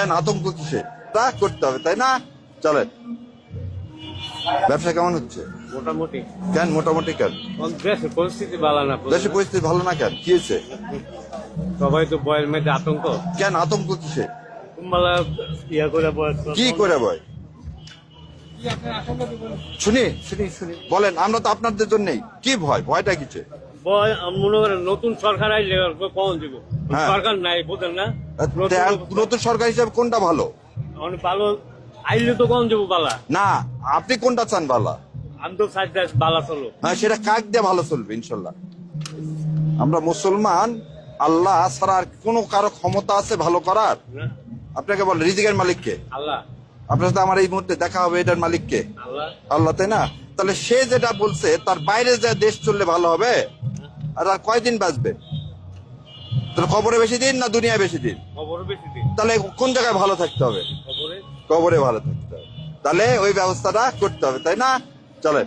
কেন আতঙ্ক কিসে তা করতে হবে তাই না? চলেন। ব্যবসা কেমন হচ্ছে? মোটামুটি। কেন মোটামুটি কেন? দেশের পরিস্থিতি ভালো না দেশের পরিস্থিতি ভালো না কেন? কি হয়েছে? সবাই তো বয়ের মধ্যে আতঙ্ক। কেন আতঙ্ক কিসে ইয়া করে বয় কি করে ভয় শুনি। শুনি শুনি। বলেন আমরা তো আপনাদের জন্যই। কি ভয়? ভয়টা বয় আমি মনে করেন নতুন সরকার আইলে কখন দিব? হ্যাঁ। সরকার নাই বুঝেন না? তা নতুন সরকার হিসাবে কোনটা ভালো? অনেক ভালো আইলে তো কখন দিব বালা? না আপনি কোনটা চান ভালো আমি তো সাইড বালা চলো। হ্যাঁ সেটা কাক দিয়ে ভালো চলবে ইনশাল্লাহ। আমরা মুসলমান আল্লাহ ছাড়া আর কোনো কারও ক্ষমতা আছে ভালো করার? না? আপনাকে বল রিজিকের মালিককে? আল্লাহ। আপনার সাথে আমার এই মুহূর্তে দেখা হবে এটার মালিককে? আল্লাহ। আল্লাহ তাই না? তাহলে সে যেটা বলছে তার বাইরে যা দেশ চললে ভালো হবে? আর কয়দিন বাঁচবে? তাহলে খবরে বেশি দিন না দুনিয়ায় বেশি দিন? খবর বেশি দিন। তাহলে কোন জায়গায় ভালো থাকতে হবে? কবরে ভালো থাকতে হবে। তাহলে ওই ব্যবস্থাটা করতে হবে তাই না? চলেন।